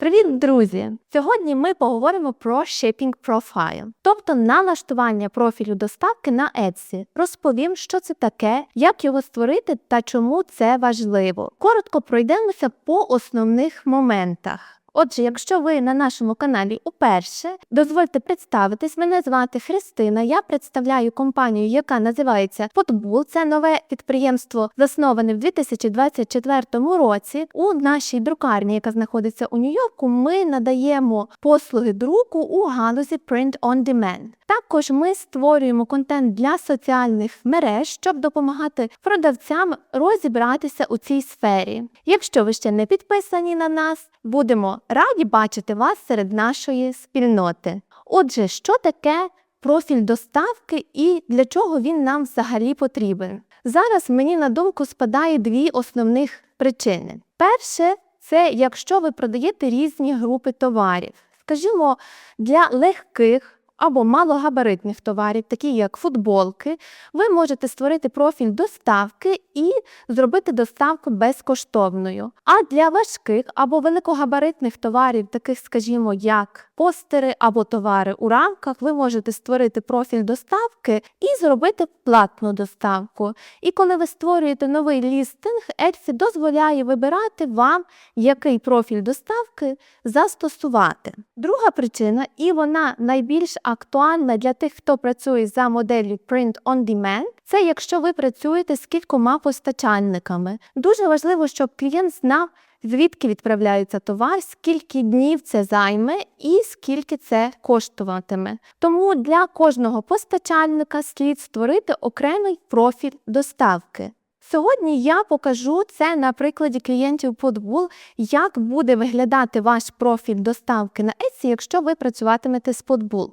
Привіт, друзі! Сьогодні ми поговоримо про shipping profile, тобто налаштування профілю доставки на Etsy. Розповім, що це таке, як його створити та чому це важливо. Коротко пройдемося по основних моментах. Отже, якщо ви на нашому каналі уперше, дозвольте представитись. Мене звати Христина. Я представляю компанію, яка називається Футбул. Це нове підприємство, засноване в 2024 році. У нашій друкарні, яка знаходиться у Нью-Йорку, ми надаємо послуги друку у галузі Print on Demand. Також ми створюємо контент для соціальних мереж, щоб допомагати продавцям розібратися у цій сфері. Якщо ви ще не підписані на нас, будемо раді бачити вас серед нашої спільноти. Отже, що таке профіль доставки і для чого він нам взагалі потрібен? Зараз мені на думку спадає дві основних причини. Перше, це якщо ви продаєте різні групи товарів, скажімо, для легких або малогабаритних товарів, такі як футболки, ви можете створити профіль доставки і зробити доставку безкоштовною. А для важких або великогабаритних товарів, таких, скажімо, як постери або товари у рамках, ви можете створити профіль доставки і зробити платну доставку. І коли ви створюєте новий лістинг, Etsy дозволяє вибирати вам, який профіль доставки застосувати. Друга причина, і вона найбільш актуальна для тих, хто працює за моделлю Print on Demand, це якщо ви працюєте з кількома постачальниками. Дуже важливо, щоб клієнт знав, звідки відправляється товар, скільки днів це займе і скільки це коштуватиме. Тому для кожного постачальника слід створити окремий профіль доставки. Сьогодні я покажу це на прикладі клієнтів Podbull, як буде виглядати ваш профіль доставки на Etsy, якщо ви працюватимете з Podbull.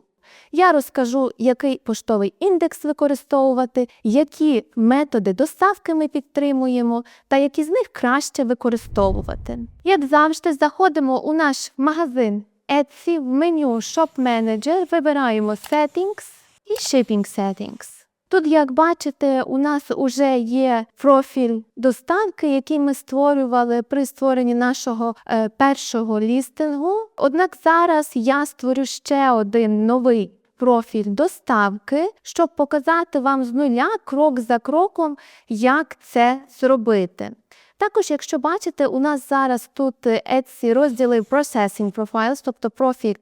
Я розкажу, який поштовий індекс використовувати, які методи доставки ми підтримуємо та які з них краще використовувати. Як завжди, заходимо у наш магазин Etsy в меню Shop Manager, вибираємо Settings і Shipping Settings. Тут, як бачите, у нас вже є профіль доставки, який ми створювали при створенні нашого е, першого лістингу. Однак зараз я створю ще один новий профіль доставки, щоб показати вам з нуля крок за кроком, як це зробити. Також, якщо бачите, у нас зараз тут Etsy розділив Processing Profiles, тобто профіль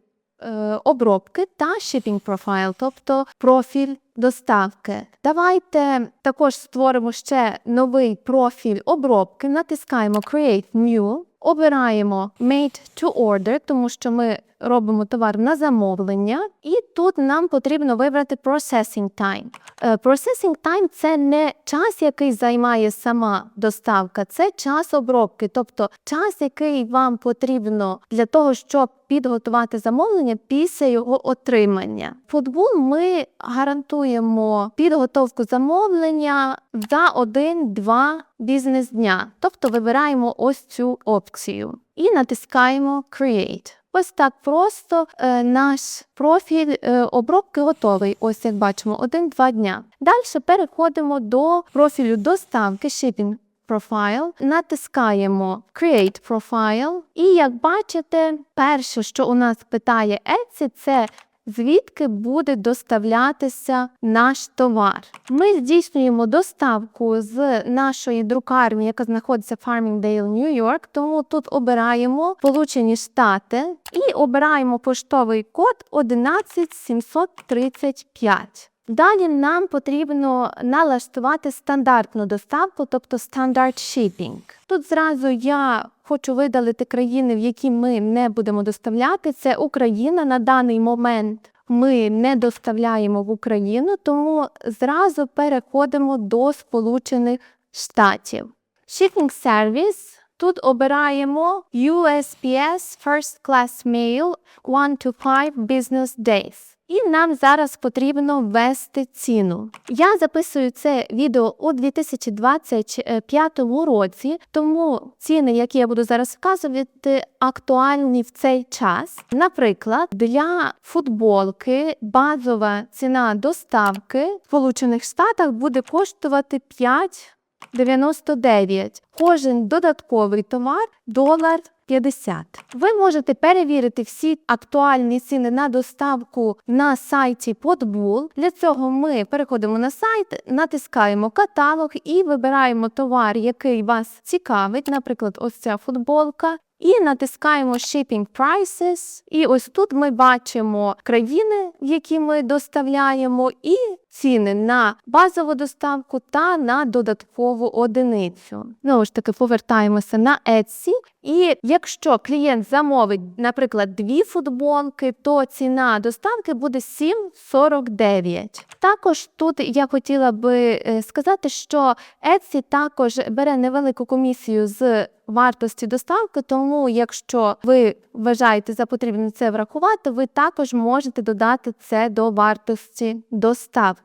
обробки та Shipping Profile, тобто профіль доставки. Давайте також створимо ще новий профіль обробки, натискаємо Create New, обираємо Made to Order, тому що ми робимо товар на замовлення, і тут нам потрібно вибрати Processing Time. Е, Processing Time – це не час, який займає сама доставка, це час обробки, тобто час, який вам потрібно для того, щоб підготувати замовлення після його отримання. Футбол ми гарантуємо підготовку замовлення за один-два бізнес-дня, тобто вибираємо ось цю опцію і натискаємо Create. Ось так просто е, наш профіль е, обробки готовий. Ось як бачимо, один-два дня. Далі переходимо до профілю доставки Shipping Profile, натискаємо Create Profile. І як бачите, перше, що у нас питає Etsy, це звідки буде доставлятися наш товар. Ми здійснюємо доставку з нашої друкарні, яка знаходиться в Farmingdale, Нью-Йорк, тому тут обираємо Сполучені Штати і обираємо поштовий код 11735. Далі нам потрібно налаштувати стандартну доставку, тобто Standard Shipping. Тут зразу я хочу видалити країни, в які ми не будемо доставляти. Це Україна на даний момент. Ми не доставляємо в Україну, тому зразу переходимо до Сполучених Штатів. Shipping Service. Тут обираємо USPS First Class Mail 1 to 5 Business Days. І нам зараз потрібно ввести ціну. Я записую це відео у 2025 році, тому ціни, які я буду зараз вказувати, актуальні в цей час. Наприклад, для футболки базова ціна доставки в Сполучених Штатах буде коштувати 5 99. Кожен додатковий товар долар 50. Ви можете перевірити всі актуальні ціни на доставку на сайті Podbull. Для цього ми переходимо на сайт, натискаємо каталог і вибираємо товар, який вас цікавить, наприклад, ось ця футболка. І натискаємо Shipping Prices. І ось тут ми бачимо країни, які ми доставляємо, і ціни на базову доставку та на додаткову одиницю. Знову ж таки, повертаємося на Etsy. І якщо клієнт замовить, наприклад, дві футболки, то ціна доставки буде 7,49. Також тут я хотіла би е, сказати, що Etsy також бере невелику комісію з вартості доставки, тому якщо ви вважаєте за потрібне це врахувати, ви також можете додати це до вартості доставки.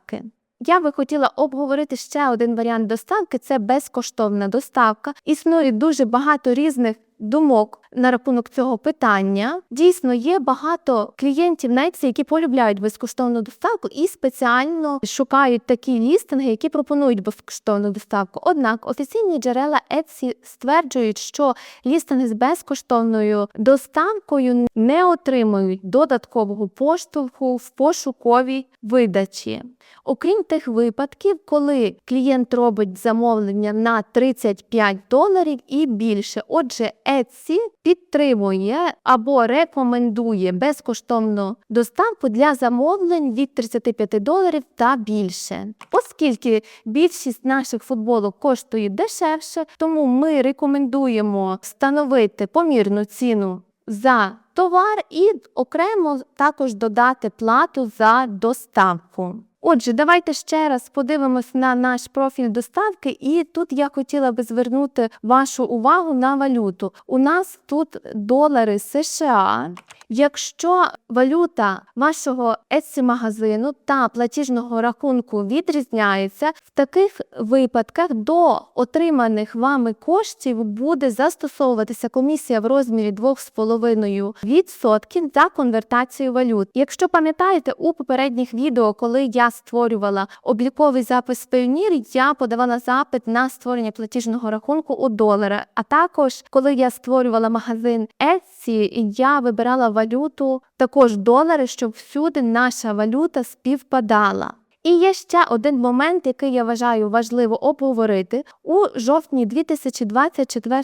Я би хотіла обговорити ще один варіант доставки це безкоштовна доставка. Існує дуже багато різних думок на рахунок цього питання. Дійсно, є багато клієнтів на Etsy, які полюбляють безкоштовну доставку і спеціально шукають такі лістинги, які пропонують безкоштовну доставку. Однак офіційні джерела Etsy стверджують, що лістинги з безкоштовною доставкою не отримують додаткового поштовху в пошуковій видачі. Окрім тих випадків, коли клієнт робить замовлення на 35 доларів і більше. Отже, Etsy підтримує або рекомендує безкоштовну доставку для замовлень від 35 доларів та більше. Оскільки більшість наших футболок коштує дешевше, тому ми рекомендуємо встановити помірну ціну за товар і окремо також додати плату за доставку. Отже, давайте ще раз подивимось на наш профіль доставки, і тут я хотіла би звернути вашу увагу на валюту. У нас тут долари США. Якщо валюта вашого Etsy магазину та платіжного рахунку відрізняється, в таких випадках до отриманих вами коштів буде застосовуватися комісія в розмірі 2,5% за конвертацію валют. Якщо пам'ятаєте, у попередніх відео, коли я створювала обліковий запис Payoneer, я подавала запит на створення платіжного рахунку у долара. А також, коли я створювала магазин Etsy, я вибирала валюту також долари, щоб всюди наша валюта співпадала. І є ще один момент, який я вважаю важливо обговорити. У жовтні 2024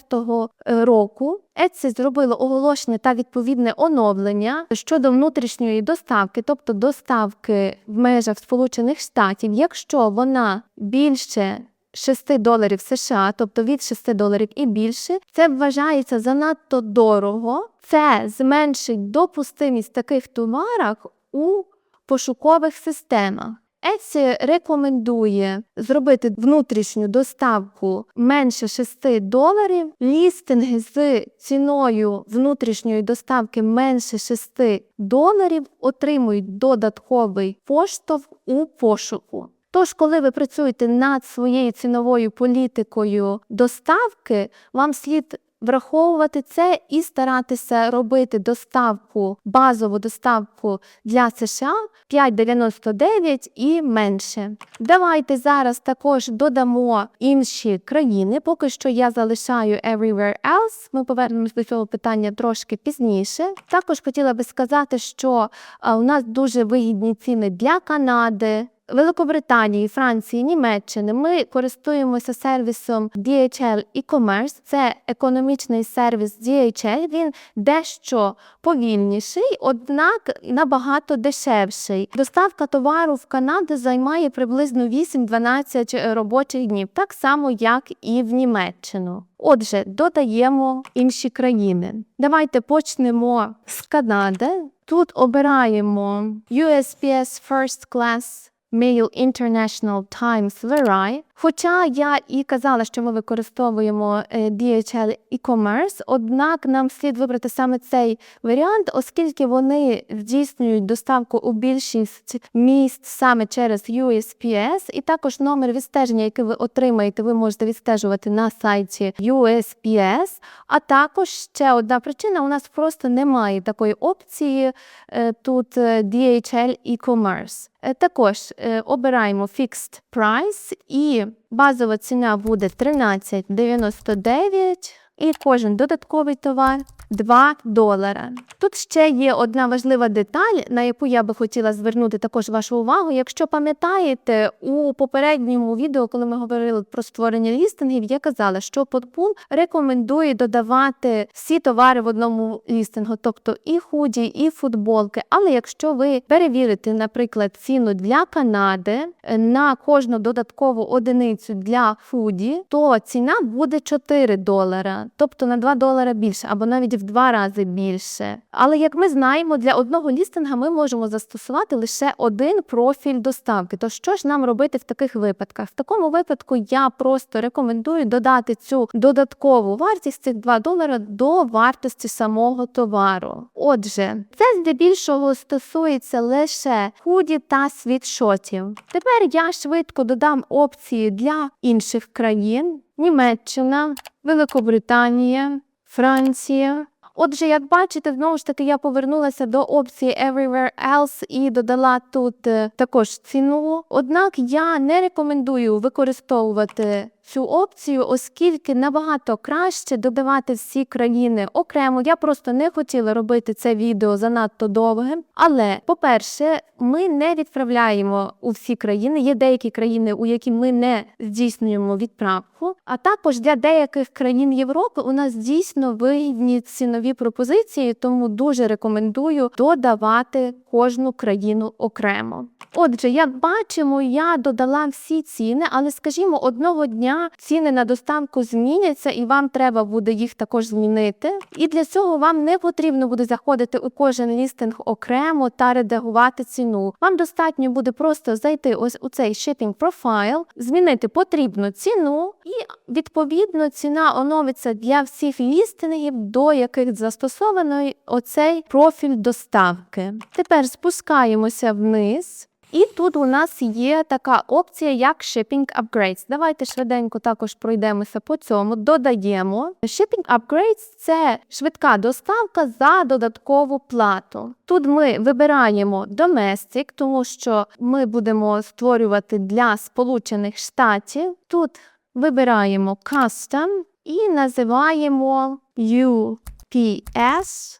року Etsy зробило оголошення та відповідне оновлення щодо внутрішньої доставки, тобто доставки в межах Сполучених Штатів, якщо вона більше 6 доларів США, тобто від 6 доларів і більше, це вважається занадто дорого. Це зменшить допустимість таких товарах у пошукових системах. Etsy рекомендує зробити внутрішню доставку менше 6 доларів, лістинги з ціною внутрішньої доставки менше 6 доларів отримують додатковий поштовх у пошуку. Тож, коли ви працюєте над своєю ціновою політикою доставки, вам слід враховувати це і старатися робити доставку, базову доставку для США 5,99 і менше. Давайте зараз також додамо інші країни. Поки що я залишаю Everywhere Else. Ми повернемось до цього питання трошки пізніше. Також хотіла би сказати, що у нас дуже вигідні ціни для Канади. Великобританії, Франції, Німеччини ми користуємося сервісом DHL e-commerce. Це економічний сервіс DHL. Він дещо повільніший, однак набагато дешевший. Доставка товару в Канаду займає приблизно 8-12 робочих днів, так само як і в Німеччину. Отже, додаємо інші країни. Давайте почнемо з Канади. Тут обираємо USPS First Class Mail International Times Vary. Хоча я і казала, що ми використовуємо е, DHL e-commerce, однак нам слід вибрати саме цей варіант, оскільки вони здійснюють доставку у більшість місць саме через USPS, і також номер відстеження, який ви отримаєте, ви можете відстежувати на сайті USPS. А також ще одна причина: у нас просто немає такої опції е, тут е, DHL e-commerce. Е, Також е, обираємо Fixed Price і базова ціна буде 13,99. І кожен додатковий товар 2 долара. Тут ще є одна важлива деталь, на яку я би хотіла звернути також вашу увагу. Якщо пам'ятаєте, у попередньому відео, коли ми говорили про створення лістингів, я казала, що Podpool рекомендує додавати всі товари в одному лістингу, тобто і худі, і футболки. Але якщо ви перевірите, наприклад, ціну для Канади на кожну додаткову одиницю для худі, то ціна буде 4 долара, тобто на 2 долара більше, або навіть в два рази більше. Але як ми знаємо, для одного лістинга ми можемо застосувати лише один профіль доставки. То що ж нам робити в таких випадках? В такому випадку я просто рекомендую додати цю додаткову вартість цих 2 долара до вартості самого товару. Отже, це здебільшого стосується лише худі та світшотів. Тепер я швидко додам опції для інших країн: Німеччина, Великобританія, Франція. Отже, як бачите, знову ж таки я повернулася до опції Everywhere Else і додала тут е, також ціну. Однак я не рекомендую використовувати цю опцію, оскільки набагато краще додавати всі країни окремо. Я просто не хотіла робити це відео занадто довгим. Але, по-перше, ми не відправляємо у всі країни. Є деякі країни, у які ми не здійснюємо відправку. А також для деяких країн Європи у нас дійсно вигідні цінові пропозиції, тому дуже рекомендую додавати кожну країну окремо. Отже, як бачимо, я додала всі ціни, але скажімо, одного дня ціни на доставку зміняться, і вам треба буде їх також змінити. І для цього вам не потрібно буде заходити у кожен лістинг окремо та редагувати ціну. Вам достатньо буде просто зайти ось у цей shipping profile, змінити потрібну ціну, і відповідно ціна оновиться для всіх лістингів, до яких застосований оцей профіль доставки. Тепер спускаємося вниз. І тут у нас є така опція, як Shipping Upgrades. Давайте швиденько також пройдемося по цьому. Додаємо. Shipping Upgrades – це швидка доставка за додаткову плату. Тут ми вибираємо Domestic, тому що ми будемо створювати для Сполучених Штатів. Тут вибираємо Custom і називаємо UPS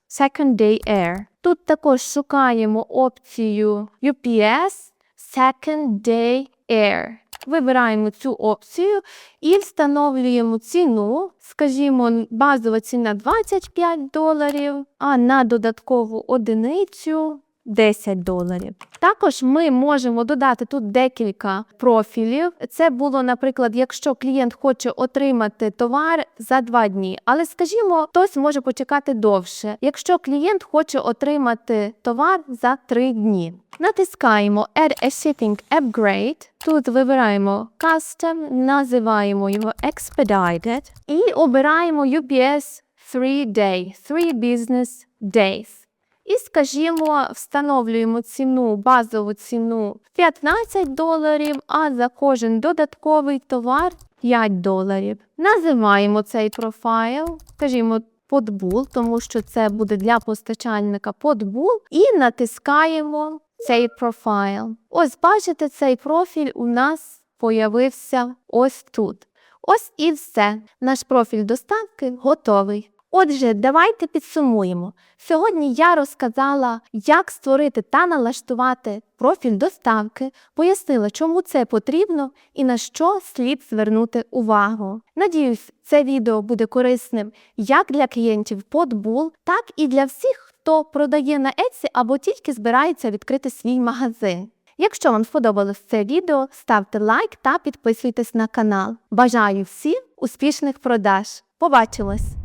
Second Day Air. Тут також шукаємо опцію UPS Second Day Air. Вибираємо цю опцію і встановлюємо ціну. Скажімо, базова ціна 25 доларів, а на додаткову одиницю 10 доларів. Також ми можемо додати тут декілька профілів. Це було, наприклад, якщо клієнт хоче отримати товар за два дні, але скажімо, хтось може почекати довше, якщо клієнт хоче отримати товар за три дні. Натискаємо Add a Shipping Upgrade. Тут вибираємо Custom, називаємо його Expedited і обираємо UPS 3 Day, 3 Business Days. І, скажімо, встановлюємо ціну, базову ціну 15 доларів, а за кожен додатковий товар 5 доларів. Називаємо цей профайл, скажімо, подбул, тому що це буде для постачальника подбул, і натискаємо цей профайл. Ось бачите, цей профіль у нас появився ось тут. Ось і все. Наш профіль доставки готовий. Отже, давайте підсумуємо. Сьогодні я розказала, як створити та налаштувати профіль доставки, пояснила, чому це потрібно і на що слід звернути увагу. Надіюсь, це відео буде корисним як для клієнтів Podbull, так і для всіх, хто продає на Etsy або тільки збирається відкрити свій магазин. Якщо вам сподобалось це відео, ставте лайк та підписуйтесь на канал. Бажаю всім успішних продаж! Побачимось!